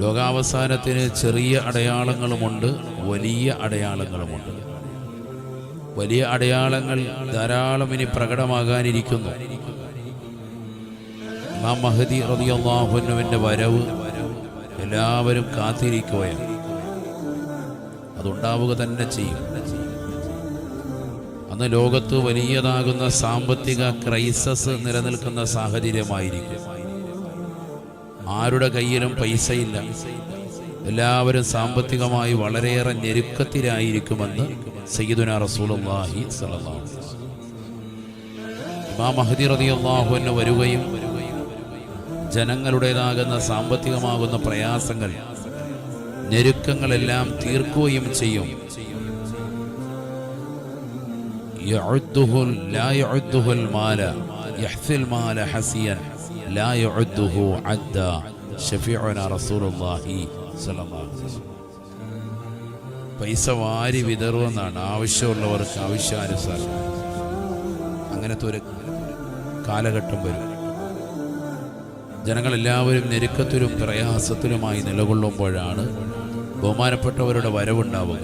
ലോകാവസാനത്തിന് ചെറിയ അടയാളങ്ങളുമുണ്ട് വലിയ അടയാളങ്ങളുമുണ്ട്. വലിയ അടയാളങ്ങൾ ധാരാളം ഇനി പ്രകടമാകാനിരിക്കുന്നു. ഇമാം മഹദി റബിയാഹുനുവിന്റെ വരവ് എല്ലാവരും കാത്തിരിക്കുകയാണ്. അതുണ്ടാവുക തന്നെ ചെയ്യും. അന്ന് ലോകത്ത് വലിയതാകുന്ന സാമ്പത്തിക ക്രൈസസ് നിലനിൽക്കുന്ന സാഹചര്യമായിരിക്കും. ആരുടെ കയ്യിലും പൈസയില്ല. എല്ലാവരും സാമ്പത്തികമായി വളരെയേറെ ഞെരുക്കത്തിലായിരിക്കുമെന്ന് സയ്യിദുന റസൂലി ഇമാ വരികയും ജനങ്ങളുടേതാകുന്ന സാമ്പത്തികമാകുന്ന പ്രയാസങ്ങൾ ഞെരുക്കങ്ങളെല്ലാം തീർക്കുകയും ചെയ്യും. മാല. لا يعده المال يحثي المال حسيا لا يعده عدا شفيعنا رسول الله صلى الله عليه وسلم പൈസ വാരി വിതറുമെന്നാണ് ആവശ്യമുള്ളവർക്ക് ആവശ്യാനുസാരം അങ്ങനത്തെ ഒരു കാലഘട്ടം വരും ജനങ്ങളെല്ലാവരും ഞെരുക്കത്തിലും പ്രയാസത്തിലുമായി നിലകൊള്ളുമ്പോഴാണ് ബഹുമാനപ്പെട്ടവരുടെ വരവുണ്ടാവുക